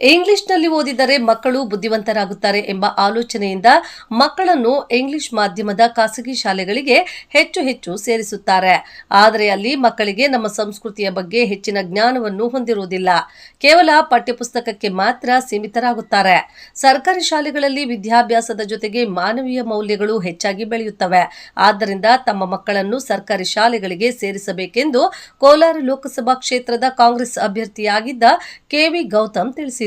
ಇಂಗ್ಲಿಷ್ನಲ್ಲಿ ಓದಿದರೆ ಮಕ್ಕಳು ಬುದ್ಧಿವಂತರಾಗುತ್ತಾರೆ ಎಂಬ ಆಲೋಚನೆಯಿಂದ ಮಕ್ಕಳನ್ನು ಇಂಗ್ಲಿಷ್ ಮಾಧ್ಯಮದ ಖಾಸಗಿ ಶಾಲೆಗಳಿಗೆ ಹೆಚ್ಚು ಹೆಚ್ಚು ಸೇರಿಸುತ್ತಾರೆ. ಆದರೆ ಅಲ್ಲಿ ಮಕ್ಕಳಿಗೆ ನಮ್ಮ ಸಂಸ್ಕೃತಿಯ ಬಗ್ಗೆ ಹೆಚ್ಚಿನ ಜ್ಞಾನವನ್ನು ಹೊಂದಿರುವುದಿಲ್ಲ. ಕೇವಲ ಪಠ್ಯಪುಸ್ತಕಕ್ಕೆ ಮಾತ್ರ ಸೀಮಿತರಾಗುತ್ತಾರೆ. ಸರ್ಕಾರಿ ಶಾಲೆಗಳಲ್ಲಿ ವಿದ್ಯಾಭ್ಯಾಸದ ಜೊತೆಗೆ ಮಾನವೀಯ ಮೌಲ್ಯಗಳು ಹೆಚ್ಚಾಗಿ ಬೆಳೆಯುತ್ತವೆ. ಆದ್ದರಿಂದ ತಮ್ಮ ಮಕ್ಕಳನ್ನು ಸರ್ಕಾರಿ ಶಾಲೆಗಳಿಗೆ ಸೇರಿಸಬೇಕೆಂದು ಕೋಲಾರ ಲೋಕಸಭಾ ಕ್ಷೇತ್ರದ ಕಾಂಗ್ರೆಸ್ ಅಭ್ಯರ್ಥಿಯಾಗಿದ್ದ ಕೆವಿ ಗೌತಮ್ ತಿಳಿಸಿದರು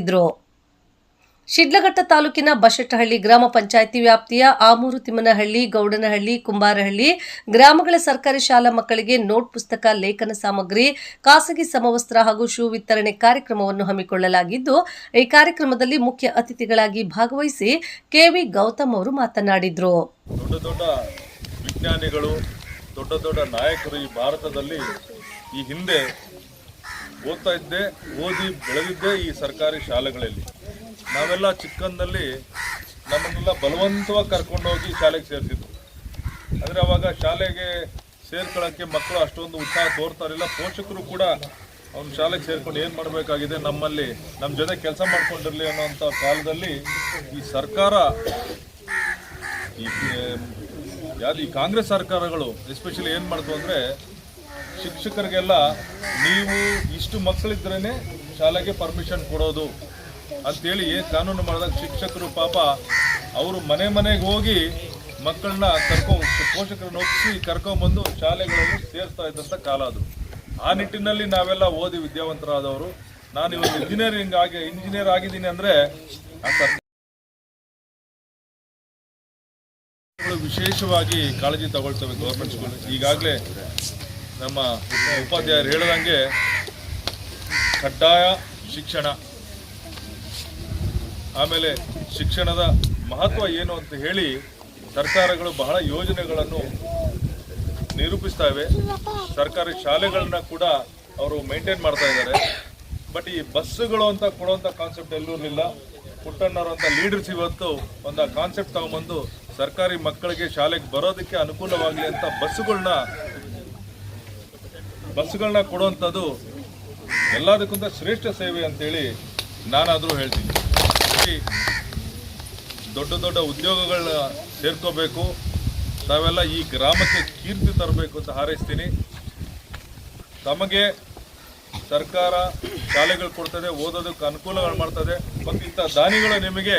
ಶಿಡ್ಲಘಟ್ಟ ತಾಲೂಕಿನ ಬಶೆಟ್ಟಹಳ್ಳಿ ಗ್ರಾಮ ಪಂಚಾಯಿತಿ ವ್ಯಾಪ್ತಿಯ ಆಮೂರು ತಿಮ್ಮನಹಳ್ಳಿ, ಗೌಡನಹಳ್ಳಿ, ಕುಂಬಾರಹಳ್ಳಿ ಗ್ರಾಮಗಳ ಸರ್ಕಾರಿ ಶಾಲಾ ಮಕ್ಕಳಿಗೆ ನೋಟ್ ಪುಸ್ತಕ, ಲೇಖನ ಸಾಮಗ್ರಿ, ಖಾಸಗಿ ಸಮವಸ್ತ್ರ ಹಾಗೂ ಶೂ ವಿತರಣೆ ಕಾರ್ಯಕ್ರಮವನ್ನು ಹಮ್ಮಿಕೊಳ್ಳಲಾಗಿದ್ದು, ಈ ಕಾರ್ಯಕ್ರಮದಲ್ಲಿ ಮುಖ್ಯ ಅತಿಥಿಗಳಾಗಿ ಭಾಗವಹಿಸಿ ಕೆವಿ ಗೌತಮ್ ಅವರು ಮಾತನಾಡಿದರು. ದೊಡ್ಡ ದೊಡ್ಡ ನಾಯಕರು ಈ ಭಾರತದಲ್ಲಿ ಈ ಹಿಂದೆ ಓದ್ತಾ ಇದ್ದೆ, ಓದಿ ಬೆಳೆದಿದ್ದೇ ಈ ಸರ್ಕಾರಿ ಶಾಲೆಗಳಲ್ಲಿ. ನಾವೆಲ್ಲ ಚಿಕ್ಕಂದಲ್ಲಿ ನಮ್ಮನ್ನೆಲ್ಲ ಬಲವಂತವಾಗಿ ಕರ್ಕೊಂಡೋಗಿ ಶಾಲೆಗೆ ಸೇರಿಸಿದ್ರು ಅಂದರೆ ಅವಾಗ ಶಾಲೆಗೆ ಸೇರ್ಕೊಳ್ಳೋಕ್ಕೆ ಮಕ್ಕಳು ಅಷ್ಟೊಂದು ಉತ್ಸಾಹ ತೋರ್ತಾ ಇರಲಿಲ್ಲ. ಪೋಷಕರು ಕೂಡ ಅವ್ನ ಶಾಲೆಗೆ ಸೇರ್ಕೊಂಡು ಏನು ಮಾಡಬೇಕಾಗಿದೆ, ನಮ್ಮಲ್ಲಿ ನಮ್ಮ ಜೊತೆ ಕೆಲಸ ಮಾಡ್ಕೊಂಡಿರಲಿ ಅನ್ನೋಂಥ ಕಾಲದಲ್ಲಿ ಈ ಸರ್ಕಾರ ಈ, ಯಾವುದು ಈ ಕಾಂಗ್ರೆಸ್ ಸರ್ಕಾರಗಳು, ಎಸ್ಪೆಷಲಿ ಏನು ಮಾಡ್ತು ಅಂದರೆ ಶಿಕ್ಷಕರಿಗೆಲ್ಲ ನೀವು ಇಷ್ಟು ಮಕ್ಕಳಿದ್ರೇ ಶಾಲೆಗೆ ಪರ್ಮಿಷನ್ ಕೊಡೋದು ಅಂತೇಳಿ ಕಾನೂನು ಮಾಡಿದಾಗ ಶಿಕ್ಷಕರು ಪಾಪ ಅವರು ಮನೆ ಮನೆಗೆ ಹೋಗಿ ಮಕ್ಕಳನ್ನ ಕರ್ಕೊ, ಪೋಷಕರನ್ನ ಒಪ್ಪಿಸಿ ಕರ್ಕೊಂಬಂದು ಶಾಲೆಗಳಲ್ಲಿ ಸೇರಿಸ್ತಾ ಇದ್ದಂಥ ಕಾಲ ಅದು. ಆ ನಿಟ್ಟಿನಲ್ಲಿ ನಾವೆಲ್ಲ ಓದಿ ವಿದ್ಯಾವಂತರಾದವರು. ನಾನು ಇವಾಗ ಇಂಜಿನಿಯರಿಂಗ್ ಆಗಿ ಇಂಜಿನಿಯರ್ ಆಗಿದ್ದೀನಿ ಅಂದರೆ ವಿಶೇಷವಾಗಿ ಕಾಳಜಿ ತಗೊಳ್ತವೆ ಗೌರ್ಮೆಂಟ್ ಸ್ಕೂಲ್ ಈಗಾಗಲೇ ನಮ್ಮ ಉಪಾಧ್ಯಾಯರು ಹೇಳಿದಂಗೆ ಕಡ್ಡಾಯ ಶಿಕ್ಷಣ. ಆಮೇಲೆ ಶಿಕ್ಷಣದ ಮಹತ್ವ ಏನು ಅಂತ ಹೇಳಿ ಸರ್ಕಾರಗಳು ಬಹಳ ಯೋಜನೆಗಳನ್ನು ನಿರೂಪಿಸ್ತಾ ಇವೆ ಸರ್ಕಾರಿ ಶಾಲೆಗಳನ್ನ ಕೂಡ ಅವರು ಮೇಂಟೈನ್ ಮಾಡ್ತಾ ಇದ್ದಾರೆ. ಬಟ್ ಈ ಬಸ್ಸುಗಳು ಅಂತ ಕೊಡುವಂತ ಕಾನ್ಸೆಪ್ಟ್ ಎಲ್ಲೂ ಇಲ್ಲ ಪುಟ್ಟಣ್ಣರು ಅಂತ ಲೀಡರ್ಸ್ ಇವತ್ತು ಒಂದು ಕಾನ್ಸೆಪ್ಟ್ ತಗೊಂಬಂದು ಸರ್ಕಾರಿ ಮಕ್ಕಳಿಗೆ ಶಾಲೆಗೆ ಬರೋದಕ್ಕೆ ಅನುಕೂಲವಾಗಲಿ ಅಂತ ಬಸ್ಸುಗಳನ್ನ ಬಸ್ಸುಗಳನ್ನ ಕೊಡುವಂಥದ್ದು ಎಲ್ಲದಕ್ಕಿಂತ ಶ್ರೇಷ್ಠ ಸೇವೆ ಅಂತೇಳಿ ನಾನಾದರೂ ಹೇಳ್ತೀನಿ. ದೊಡ್ಡ ದೊಡ್ಡ ಉದ್ಯೋಗಗಳನ್ನ ಸೇರ್ಕೋಬೇಕು. ತಾವೆಲ್ಲ ಈ ಗ್ರಾಮಕ್ಕೆ ಕೀರ್ತಿ ತರಬೇಕು ಅಂತ ಹಾರೈಸ್ತೀನಿ. ತಮಗೆ ಸರ್ಕಾರ ಶಾಲೆಗಳು ಕೊಡ್ತದೆ, ಓದೋದಕ್ಕೆ ಅನುಕೂಲಗಳು ಮಾಡ್ತದೆ. ಮತ್ತು ಇಂಥ ದಾನಿಗಳು ನಿಮಗೆ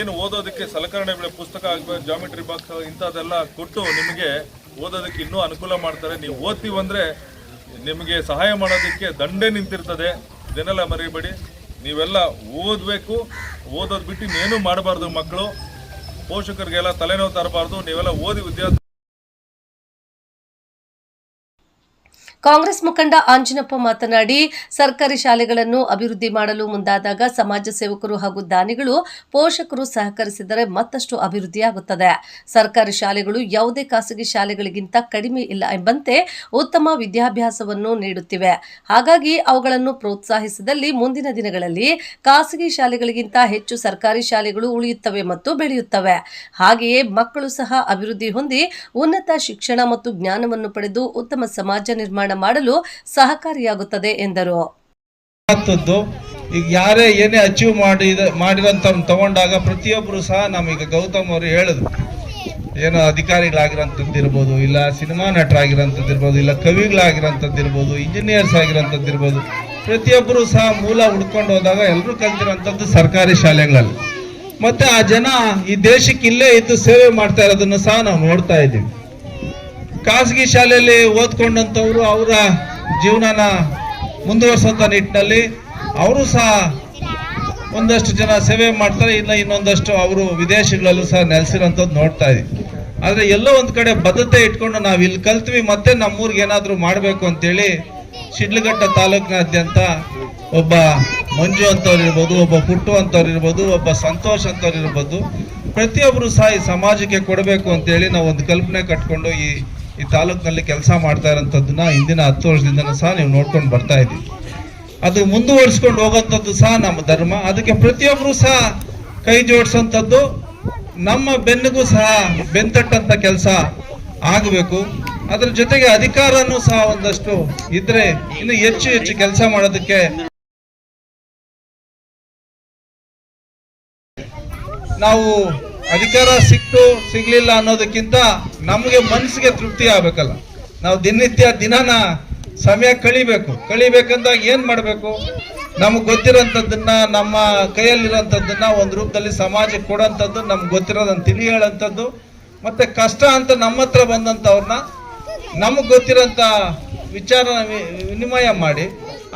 ಏನು ಓದೋದಕ್ಕೆ ಸಲಕರಣೆಗಳ ಪುಸ್ತಕ ಆಗಬೇಕು ಜಾಮಿಟ್ರಿ ಬಾಕ್ಸ್ ಇಂಥದ್ದೆಲ್ಲ ಕೊಟ್ಟು ನಿಮಗೆ ಓದೋದಕ್ಕೆ ಇನ್ನೂ ಅನುಕೂಲ ಮಾಡ್ತಾರೆ. ನೀವು ಓದ್ತೀವಂದ್ರೆ ನಿಮಗೆ ಸಹಾಯ ಮಾಡೋದಕ್ಕೆ ದಂಡೆ ನಿಂತಿರ್ತದೆ, ಇದನ್ನೆಲ್ಲ ಮರಿಬೇಡಿ. ನೀವೆಲ್ಲ ಓದಬೇಕು, ಓದೋದು ಬಿಟ್ಟು ಇನ್ನೇನು ಮಾಡಬಾರ್ದು ಮಕ್ಕಳು. ಪೋಷಕರಿಗೆಲ್ಲ ತಲೆನೋವು ತರಬಾರ್ದು, ನೀವೆಲ್ಲ ಓದಿ ವಿದ್ಯಾರ್ಥಿ ಕಾಂಗ್ರೆಸ್ ಮುಖಂಡ ಆಂಜನಪ್ಪ ಮಾತನಾಡಿ, ಸರ್ಕಾರಿ ಶಾಲೆಗಳನ್ನು ಅಭಿವೃದ್ಧಿ ಮಾಡಲು ಮುಂದಾದಾಗ ಸಮಾಜ ಸೇವಕರು ಹಾಗೂ ದಾನಿಗಳು ಪೋಷಕರು ಸಹಕರಿಸಿದರೆ ಮತ್ತಷ್ಟು ಅಭಿವೃದ್ಧಿಯಾಗುತ್ತದೆ. ಸರ್ಕಾರಿ ಶಾಲೆಗಳು ಯಾವುದೇ ಖಾಸಗಿ ಶಾಲೆಗಳಿಗಿಂತ ಕಡಿಮೆ ಇಲ್ಲ ಎಂಬಂತೆ ಉತ್ತಮ ವಿದ್ಯಾಭ್ಯಾಸವನ್ನು ನೀಡುತ್ತಿವೆ. ಹಾಗಾಗಿ ಅವುಗಳನ್ನು ಪ್ರೋತ್ಸಾಹಿಸಿದಲ್ಲಿ ಮುಂದಿನ ದಿನಗಳಲ್ಲಿ ಖಾಸಗಿ ಶಾಲೆಗಳಿಗಿಂತ ಹೆಚ್ಚು ಸರ್ಕಾರಿ ಶಾಲೆಗಳು ಉಳಿಯುತ್ತವೆ ಮತ್ತು ಬೆಳೆಯುತ್ತವೆ. ಹಾಗೆಯೇ ಮಕ್ಕಳು ಸಹ ಅಭಿವೃದ್ಧಿ ಹೊಂದಿ ಉನ್ನತ ಶಿಕ್ಷಣ ಮತ್ತು ಜ್ಞಾನವನ್ನು ಪಡೆದು ಉತ್ತಮ ಸಮಾಜ ನಿರ್ಮಾಣ ಮಾಡಲು ಸಹಕಾರಿಯಾಗುತ್ತದೆ ಎಂದರು. ಈಗ ಯಾರೇ ಏನೇ ಅಚೀವ್ ಮಾಡಿ, ಮಾಡಿರೋಂಥ ತಗೊಂಡಾಗ ಪ್ರತಿಯೊಬ್ಬರು ಸಹ ನಮೀಗ ಗೌತಮ್ ಅವರು ಹೇಳಿದ್ರು. ಏನೋ ಅಧಿಕಾರಿಗಳಾಗಿರೋಂಥದ್ದು ಇರ್ಬೋದು, ಇಲ್ಲ ಸಿನಿಮಾ ನಟರಾಗಿರೋಂಥದ್ದು ಇರ್ಬೋದು, ಇಲ್ಲ ಕವಿಗಳಾಗಿರೋಂಥದ್ದು ಇರ್ಬೋದು ಇಂಜಿನಿಯರ್ಸ್ ಆಗಿರೋಂಥದ್ದು ಇರ್ಬೋದು, ಪ್ರತಿಯೊಬ್ಬರು ಸಹ ಮೂಲ ಹುಡ್ಕೊಂಡು ಹೋದಾಗ ಎಲ್ಲರೂ ಕಲ್ತಿರೋಂಥದ್ದು ಸರ್ಕಾರಿ ಶಾಲೆಗಳಲ್ಲಿ. ಮತ್ತು ಆ ಜನ ಈ ದೇಶಕ್ಕೆ ಇಲ್ಲೇ ಇದ್ದು ಸೇವೆ ಮಾಡ್ತಾ ಇರೋದನ್ನು ಸಹ ನಾವು ನೋಡ್ತಾ ಇದ್ದೀವಿ. ಖಾಸಗಿ ಶಾಲೆಯಲ್ಲಿ ಓದ್ಕೊಂಡಂಥವ್ರು ಅವರ ಜೀವನನ ಮುಂದುವರ್ಸೋಂಥ ನಿಟ್ಟಿನಲ್ಲಿ ಅವರು ಸಹ ಒಂದಷ್ಟು ಜನ ಸೇವೆ ಮಾಡ್ತಾರೆ ಇಲ್ಲ ಇನ್ನೊಂದಷ್ಟು ಅವರು ವಿದೇಶಗಳಲ್ಲೂ ಸಹ ನೆಲೆಸಿರೋಂಥದ್ದು ನೋಡ್ತಾ ಇದ್ದೀವಿ. ಆದರೆ ಎಲ್ಲೋ ಒಂದು ಕಡೆ ಬದ್ಧತೆ ಇಟ್ಕೊಂಡು ನಾವು ಇಲ್ಲಿ ಕಲ್ತ್ವಿ ಮತ್ತೆ ನಮ್ಮೂರಿಗೆ ಏನಾದರೂ ಮಾಡಬೇಕು ಅಂತೇಳಿ ಶಿಡ್ಲಘಟ್ಟ ತಾಲೂಕಿನಾದ್ಯಂತ ಒಬ್ಬ ಮಂಜು ಅಂತವ್ರು ಇರ್ಬೋದು, ಒಬ್ಬ ಪುಟ್ಟು ಅಂತವ್ರು ಇರ್ಬೋದು, ಒಬ್ಬ ಸಂತೋಷ್ ಅಂತವ್ರು ಇರ್ಬೋದು ಪ್ರತಿಯೊಬ್ಬರು ಸಹ ಈ ಸಮಾಜಕ್ಕೆ ಕೊಡಬೇಕು ಅಂತೇಳಿ ನಾವು ಒಂದು ಕಲ್ಪನೆ ಕಟ್ಕೊಂಡು ಈ ಈ ತಾಲೂಕಿನಲ್ಲಿ ಕೆಲಸ ಮಾಡ್ತಾ ಇರೋಂಥದ್ದನ್ನ ಹಿಂದಿನ ಹತ್ತು ವರ್ಷದಿಂದ ಸಹ ನೀವು ನೋಡ್ಕೊಂಡು ಬರ್ತಾ ಇದ್ದೀವಿ ಅದು ಮುಂದುವರಿಸ್ಕೊಂಡು ಹೋಗೋಂಥದ್ದು ಸಹ ನಮ್ಮ ಧರ್ಮ. ಅದಕ್ಕೆ ಪ್ರತಿಯೊಬ್ಬರು ಸಹ ಕೈ ಜೋಡಿಸೋಂಥದ್ದು ನಮ್ಮ ಬೆನ್ನಿಗೂ ಸಹ ಬೆಂತಟ್ಟಂತ ಕೆಲಸ ಆಗಬೇಕು. ಅದರ ಜೊತೆಗೆ ಅಧಿಕಾರನೂ ಸಹ ಒಂದಷ್ಟು ಇದ್ರೆ ಇನ್ನು ಹೆಚ್ಚು ಹೆಚ್ಚು ಕೆಲಸ ಮಾಡೋದಕ್ಕೆ ನಾವು ಅಧಿಕಾರ ಸಿಕ್ತು, ಸಿಗ್ಲಿಲ್ಲ ಅನ್ನೋದಕ್ಕಿಂತ ನಮಗೆ ಮನಸ್ಸಿಗೆ ತೃಪ್ತಿ ಆಗ್ಬೇಕಲ್ಲ. ನಾವು ದಿನನಿತ್ಯ ದಿನನ ಸಮಯ ಕಳಿಬೇಕು. ಕಳಿಬೇಕಂದಾಗ ಏನ್ ಮಾಡಬೇಕು? ನಮಗೆ ಗೊತ್ತಿರೋಂಥದ್ದನ್ನ, ನಮ್ಮ ಕೈಯಲ್ಲಿರೋಂಥದ್ದನ್ನ ಒಂದು ರೂಪದಲ್ಲಿ ಸಮಾಜಕ್ಕೆ ಕೊಡೋಂಥದ್ದು, ನಮ್ಗೆ ಗೊತ್ತಿರೋದನ್ನ ತಿಳಿ ಹೇಳೋಂಥದ್ದು, ಮತ್ತೆ ಕಷ್ಟ ಅಂತ ನಮ್ಮ ಹತ್ರ ಬಂದಂಥವ್ರನ್ನ ನಮಗೆ ಗೊತ್ತಿರೋಂಥ ವಿಚಾರ ವಿನಿಮಯ ಮಾಡಿ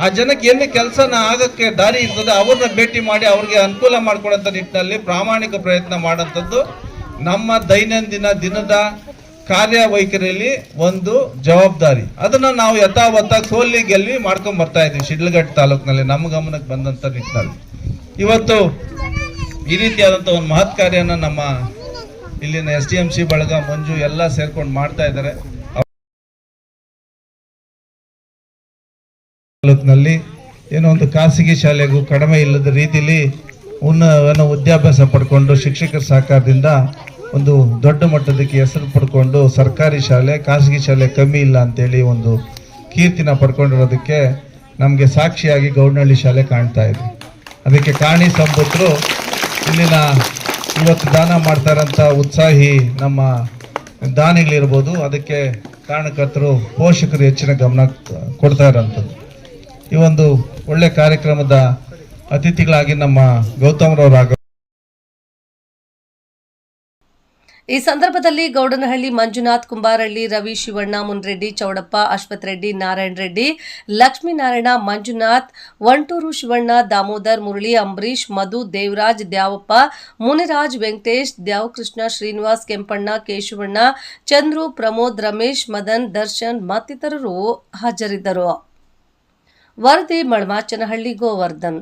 ಆ ಜನಕ್ಕೆ ಎಲ್ಲಿ ಕೆಲಸನ ಆಗಕ್ಕೆ ದಾರಿ ಇರ್ತದೆ ಅವ್ರನ್ನ ಭೇಟಿ ಮಾಡಿ ಅವ್ರಿಗೆ ಅನುಕೂಲ ಮಾಡ್ಕೊಡೋಂಥ ನಿಟ್ಟಿನಲ್ಲಿ ಪ್ರಾಮಾಣಿಕ ಪ್ರಯತ್ನ ಮಾಡೋಂಥದ್ದು ನಮ್ಮ ದೈನಂದಿನ ದಿನದ ಕಾರ್ಯವೈಖರಿಯಲ್ಲಿ ಒಂದು ಜವಾಬ್ದಾರಿ. ಅದನ್ನ ನಾವು ಯಥಾವತ್ತಾಗಿ ಸೋಲಿ ಗೆಲ್ಲಿ ಮಾಡ್ಕೊಂಡ್ ಬರ್ತಾ ಇದ್ದೀವಿ ಶಿಡ್ಲಘಟ್ಟ ತಾಲೂಕಿನಲ್ಲಿ ನಮ್ಮ ಗಮನಕ್ಕೆ ಬಂದಂತ ನಿಟ್ಟಿನಲ್ಲಿ. ಇವತ್ತು ಈ ರೀತಿಯಾದಂಥ ಒಂದು ಮಹತ್ ಕಾರ್ಯನ ನಮ್ಮ ಇಲ್ಲಿನ ಎಸ್ ಡಿ ಎಂ ಸಿ ಬಳಗ ಮಂಜು ಎಲ್ಲ ಸೇರ್ಕೊಂಡು ಮಾಡ್ತಾ ಇದ್ದಾರೆ. ತಾಲೂಕಿನಲ್ಲಿ ಏನೋ ಒಂದು ಖಾಸಗಿ ಶಾಲೆಗೂ ಕಡಿಮೆ ಇಲ್ಲದ ರೀತಿಯಲ್ಲಿ ಉನ್ನ ವಿದ್ಯಾಭ್ಯಾಸ ಪಡ್ಕೊಂಡು ಶಿಕ್ಷಕರ ಸಹಕಾರದಿಂದ ಒಂದು ದೊಡ್ಡ ಮಟ್ಟದಕ್ಕೆ ಹೆಸರು ಪಡ್ಕೊಂಡು ಸರ್ಕಾರಿ ಶಾಲೆ, ಖಾಸಗಿ ಶಾಲೆ ಕಮ್ಮಿ ಇಲ್ಲ ಅಂತೇಳಿ ಒಂದು ಕೀರ್ತಿನ ಪಡ್ಕೊಂಡಿರೋದಕ್ಕೆ ನಮಗೆ ಸಾಕ್ಷಿಯಾಗಿ ಗೌಡನಹಳ್ಳಿ ಶಾಲೆ ಕಾಣ್ತಾ ಇದೆ. ಅದಕ್ಕೆ ಕಾಣಿ ಸಂಪುತ್ರು ಇಲ್ಲಿನ ಇವತ್ತು ದಾನ ಮಾಡ್ತಾ ಇರೋಂಥ ಉತ್ಸಾಹಿ ನಮ್ಮ ದಾನಿಗಳಿರ್ಬೋದು, ಅದಕ್ಕೆ ಕಾರಣಕರ್ತರು ಪೋಷಕರು ಹೆಚ್ಚಿನ ಗಮನ ಕೊಡ್ತಾ ಇರೋಂಥದ್ದು. ಈ ಒಂದು ಒಳ್ಳೆ ಕಾರ್ಯಕ್ರಮದ ಅತಿಥಿಗಳಾಗಿ ನಮ್ಮ ಗೌತಮ್ರವರಾಗ ಈ ಸಂದರ್ಭದಲ್ಲಿ ಗೌಡನಹಳ್ಳಿ ಮಂಜುನಾಥ್ ಕುಂಬಾರಳ್ಳಿ, ರವಿ ಶಿವಣ್ಣ, ಮುನ್ರೆಡ್ಡಿ ಚೌಡಪ್ಪ, ಅಶ್ವಥ್ ರೆಡ್ಡಿ, ನಾರಾಯಣ ರೆಡ್ಡಿ ಲಕ್ಷ್ಮೀನಾರಾಯಣ ಮಂಜುನಾಥ್, ವಂಟೂರು ಶಿವಣ್ಣ, ದಾಮೋದರ್ ಮುರಳಿ ಅಂಬರೀಶ್ ಮಧು, ದೇವರಾಜ್, ದ್ಯಾವಪ್ಪ, ಮುನಿರಾಜ್, ವೆಂಕಟೇಶ್, ದ್ಯಾವಕೃಷ್ಣ, ಶ್ರೀನಿವಾಸ್, ಕೆಂಪಣ್ಣ, ಕೇಶವಣ್ಣ, ಚಂದ್ರು, ಪ್ರಮೋದ್, ರಮೇಶ್, ಮದನ್, ದರ್ಶನ್ ಮತ್ತಿತರರು ಹಾಜರಿದ್ದರು. ವರದಿ ಮಳಮಾಚನಹಳ್ಳಿ ಗೋವರ್ಧನ್.